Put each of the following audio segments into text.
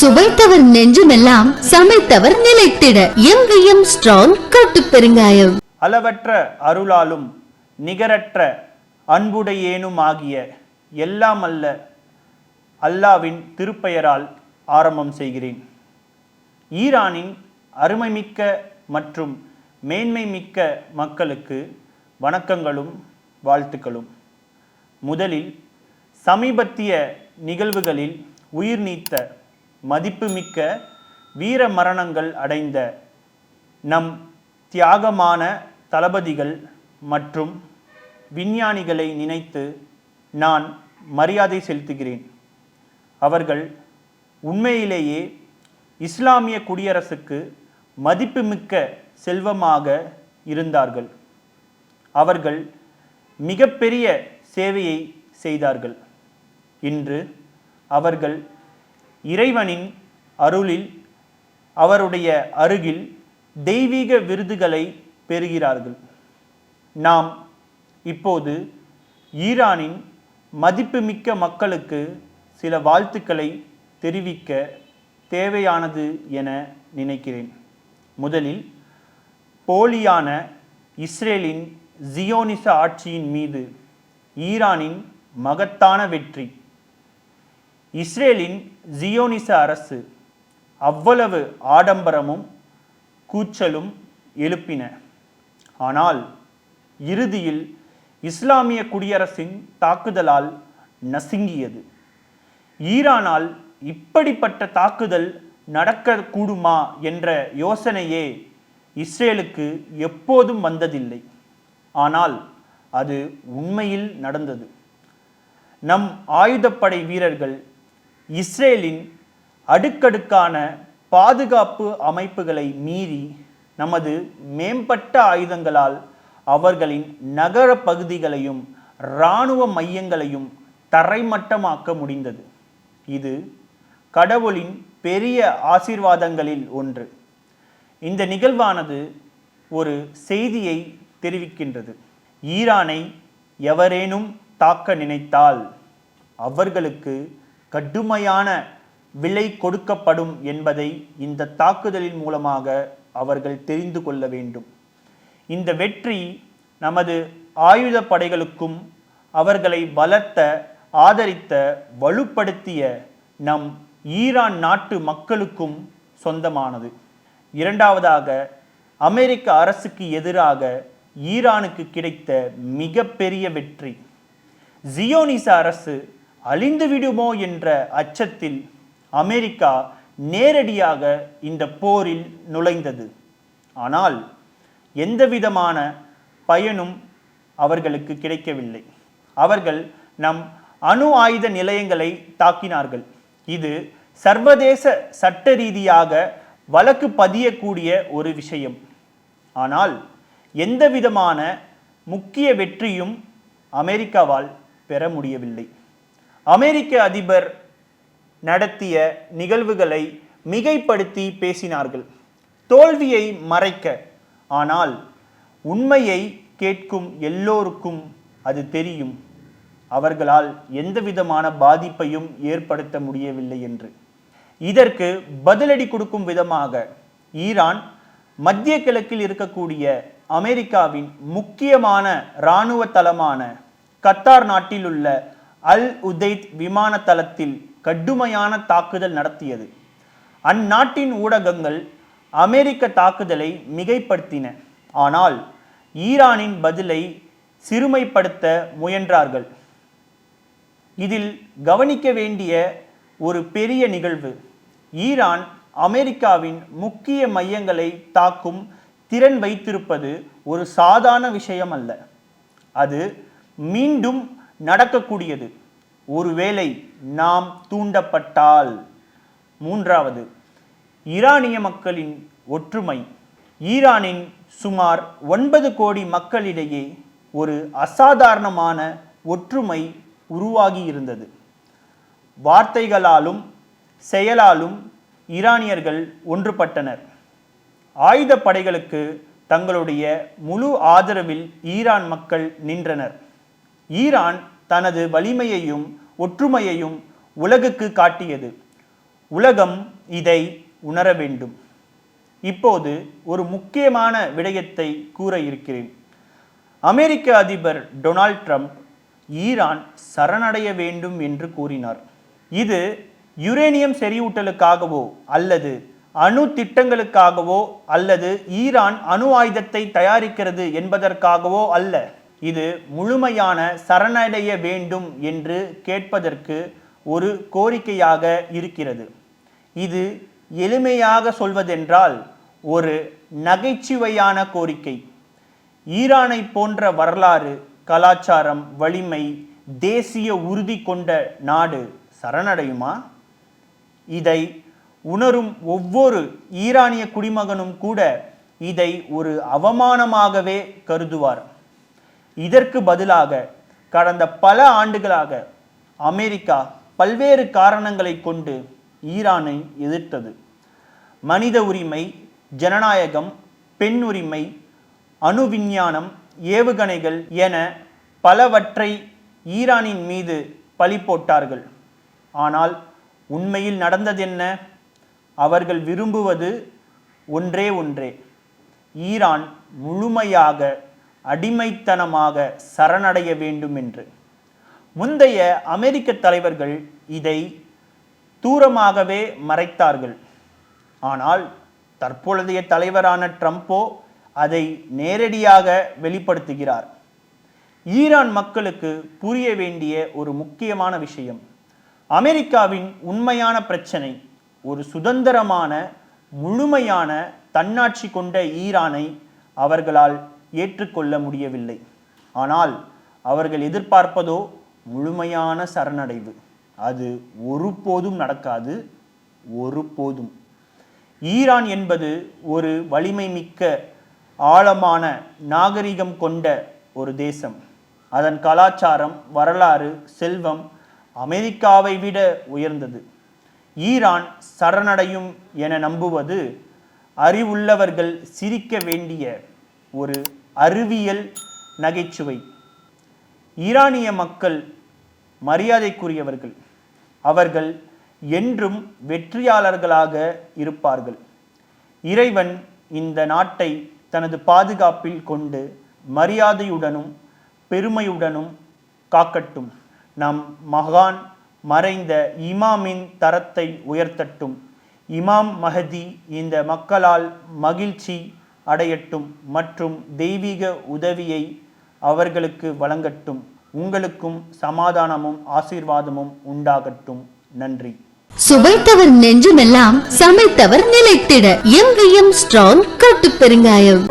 சுவைத்தவர் நெஞ்சுமெல்லாம் சமைத்தவர் நிலைத்திட. எங்கேயும் ஸ்ட்ராங் கட்டு பெருங்காயம். அளவற்ற அருளாலும் நிகரற்ற அன்புடையேனுமாகிய எல்லாம் அல்ல அல்லாவின் திருப்பெயரால் ஆரம்பம் செய்கிறேன். ஈரானின் அருமைமிக்க மற்றும் மேன்மை மிக்க மக்களுக்கு வணக்கங்களும் வாழ்த்துக்களும். முதலில் சமீபத்திய நிகழ்வுகளில் உயிர் நீத்த மதிப்புமிக்க வீர மரணங்கள் அடைந்த நம் தியாகமான தளபதிகள் மற்றும் விஞ்ஞானிகளை நினைத்து நான் மரியாதை செலுத்துகிறேன். அவர்கள் உண்மையிலேயே இஸ்லாமிய குடியரசுக்கு மதிப்புமிக்க செல்வமாக இருந்தார்கள். அவர்கள் மிகப்பெரிய சேவையை செய்தார்கள். இன்று அவர்கள் இறைவனின் அருளில் அவருடைய அருகில் தெய்வீக விருதுகளை பெறுகிறார்கள். நாம் இப்போது ஈரானின் மதிப்புமிக்க மக்களுக்கு சில வாழ்த்துக்களை தெரிவிக்க தேவையானது என நினைக்கிறேன். முதலில் போலியான இஸ்ரேலின் ஜியோனிச ஆட்சியின் மீது ஈரானின் மகத்தான வெற்றி. இஸ்ரேலின் ஜியோனிச அரசு அவ்வளவு ஆடம்பரமும் கூச்சலும் எழுப்பின. ஆனால் இறுதியில் இஸ்லாமிய குடியரசின் தாக்குதலால் நசுங்கியது. ஈரானால் இப்படிப்பட்ட தாக்குதல் நடக்கக்கூடுமா என்ற யோசனையே இஸ்ரேலுக்கு எப்போதும் வந்ததில்லை. ஆனால் அது உண்மையில் நடந்தது. நம் ஆயுதப்படை வீரர்கள் இஸ்ரேலின் அடுக்கடுக்கான பாதுகாப்பு அமைப்புகளை மீறி நமது மேம்பட்ட ஆயுதங்களால் அவர்களின் நகர பகுதிகளையும் இராணுவ மையங்களையும் தரைமட்டமாக்க முடிந்தது. இது கடவுளின் பெரிய ஆசீர்வாதங்களில் ஒன்று. இந்த நிகழ்வானது ஒரு செய்தியை தெரிவிக்கின்றது. ஈரானை எவரேனும் தாக்க நினைத்தால் அவர்களுக்கு கடுமையான விலை கொடுக்கப்படும் என்பதை இந்த தாக்குதலின் மூலமாக அவர்கள் தெரிந்து கொள்ள வேண்டும். இந்த வெற்றி நமது ஆயுத படைகளுக்கும் அவர்களை வளர்த்த ஆதரித்த வலுப்படுத்திய நம் ஈரான் நாட்டு மக்களுக்கும் சொந்தமானது. இரண்டாவதாக அமெரிக்க அரசுக்கு எதிராக ஈரானுக்கு கிடைத்த மிகப்பெரிய வெற்றி. ஜியோனிச அரசு அழிந்து விடுமோ என்ற அச்சத்தில் அமெரிக்கா நேரடியாக இந்த போரில் நுழைந்தது. ஆனால் எந்தவிதமான பயனும் அவர்களுக்கு கிடைக்கவில்லை. அவர்கள் நம் அணு ஆயுத நிலையங்களை தாக்கினார்கள். இது சர்வதேச சட்ட ரீதியாக வழக்கு பதியக்கூடிய ஒரு விஷயம். ஆனால் எந்த விதமான முக்கிய வெற்றியும் அமெரிக்காவால் பெற முடியவில்லை. அமெரிக்க அதிபர் நடத்திய நிகழ்வுகளை மிகைப்படுத்தி பேசினார்கள். தோல்வியை மறைக்க. ஆனால் உண்மையை கேட்கும் எல்லோருக்கும் அது தெரியும். அவர்களால் எந்தவிதமான பாதிப்பையும் ஏற்படுத்த முடியவில்லை என்று. இதற்கு பதிலடி கொடுக்கும் விதமாக ஈரான் மத்திய கிழக்கில் இருக்கக்கூடிய அமெரிக்காவின் முக்கியமான இராணுவ தளமான கத்தார் நாட்டில் உள்ள அல் உதைத் விமான தளத்தில் கடுமையான தாக்குதல் நடத்தியது. அந்நாட்டின் ஊடகங்கள் அமெரிக்க தாக்குதலை மிகைப்படுத்தின. ஆனால் ஈரானின் பதிலை சிறுமைப்படுத்த முயன்றார்கள். இதில் கவனிக்க வேண்டிய ஒரு பெரிய நிகழ்வு ஈரான் அமெரிக்காவின் முக்கிய மையங்களை தாக்கும் திறன் வைத்திருப்பது ஒரு சாதாரண விஷயம் அல்ல அது மீண்டும் நடக்கக்கூடியது. ஒருவேளை நாம் தூண்டப்பட்டால். மூன்றாவது ஈரானிய மக்களின் ஒற்றுமை. ஈரானின் சுமார் ஒன்பது கோடி மக்களிடையே ஒரு அசாதாரணமான ஒற்றுமை உருவாகி இருந்தது. வார்த்தைகளாலும் செயலாலும் ஈரானியர்கள் ஒன்றுபட்டனர். ஆயுத படைகளுக்கு தங்களுடைய முழு ஆதரவில் ஈரான் மக்கள் நின்றனர். ஈரான் தனது வலிமையையும் ஒற்றுமையையும் உலகுக்கு காட்டியது. உலகம் இதை உணர வேண்டும். இப்போது ஒரு முக்கியமான விடயத்தை கூற இருக்கிறேன். அமெரிக்க அதிபர் டொனால்ட் ட்ரம்ப் ஈரான் சரணடைய வேண்டும் என்று கூறினார். இது யுரேனியம் செறிவூட்டலுக்காகவோ அல்லது அணு திட்டங்களுக்காகவோ அல்லது ஈரான் அணு ஆயுதத்தை தயாரிக்கிறது என்பதற்காகவோ அல்ல. இது முழுமையான சரணடைய வேண்டும் என்று கேட்பதற்கு ஒரு கோரிக்கையாக இருக்கிறது. இது எளிமையாக சொல்வதென்றால் ஒரு நகைச்சுவையான கோரிக்கை. ஈரானை போன்ற வரலாறு கலாச்சாரம் வலிமை தேசிய உறுதி கொண்ட நாடு சரணடையுமா? இதை உணரும் ஒவ்வொரு ஈரானிய குடிமகனும் கூட இதை ஒரு அவமானமாகவே கருதுவார். இதற்கு பதிலாக கடந்த பல ஆண்டுகளாக அமெரிக்கா பல்வேறு காரணங்களை கொண்டு ஈரானை எதிர்த்தது. மனித உரிமை ஜனநாயகம் பெண் உரிமை அணு விஞ்ஞானம் ஏவுகணைகள் என பலவற்றை ஈரானின் மீது பழி போட்டார்கள். ஆனால் உண்மையில் நடந்ததென்ன? அவர்கள் விரும்புவது ஒன்றே ஒன்றே. ஈரான் முழுமையாக அடிமைத்தனமாக சரணடைய வேண்டும் என்று முந்தைய அமெரிக்க தலைவர்கள் இதை தூரமாகவே மறைத்தார்கள். ஆனால் தற்பொழுதைய தலைவரான ட்ரம்ப்போ அதை நேரடியாக வெளிப்படுத்துகிறார். ஈரான் மக்களுக்கு புரிய வேண்டிய ஒரு முக்கியமான விஷயம் அமெரிக்காவின் உண்மையான பிரச்சனை ஒரு சுதந்திரமான முழுமையான தன்னாட்சி கொண்ட ஈரானை அவர்களால் ஏற்றுக்கொள்ள முடியவில்லை. ஆனால் அவர்கள் எதிர்பார்ப்பதோ முழுமையான சரணடைவு. அது ஒருபோதும் நடக்காது ஒருபோதும். ஈரான் என்பது ஒரு வலிமை மிக்க ஆழமான நாகரிகம் கொண்ட ஒரு தேசம். அதன் கலாச்சாரம் வரலாறு செல்வம் அமெரிக்காவை விட உயர்ந்தது. ஈரான் சரணடையும் என நம்புவது அறிவுள்ளவர்கள் சிரிக்க வேண்டிய ஒரு அறிவியல் நகைச்சுவை. ஈரானிய மக்கள் மரியாதைக்குரியவர்கள். அவர்கள் என்றும் வெற்றியாளர்களாக இருப்பார்கள். இறைவன் இந்த நாட்டை தனது பாதுகாப்பில் கொண்டு மரியாதையுடனும் பெருமையுடனும் காக்கட்டும். நம் மகான் மறைந்த இமாமின் தரத்தை உயர்த்தட்டும். இமாம் மஹதி இந்த மக்களால் மகிழ்ச்சி அடையட்டும் மற்றும் தெய்வீக உதவியை அவர்களுக்கு வழங்கட்டும். உங்களுக்கும் சமாதானமும் ஆசீர்வாதமும் உண்டாகட்டும். நன்றி. சுவைத்தவர் நெஞ்சுமெல்லாம் சமைத்தவர் நிலைத்திட. எங்கேயும் ஸ்ட்ராங் கட்டு பெருங்காயம்.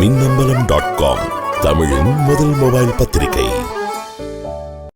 மின்னம்பலம் டாட் காம் தமிழின் முதல் மொபைல் பத்திரிகை.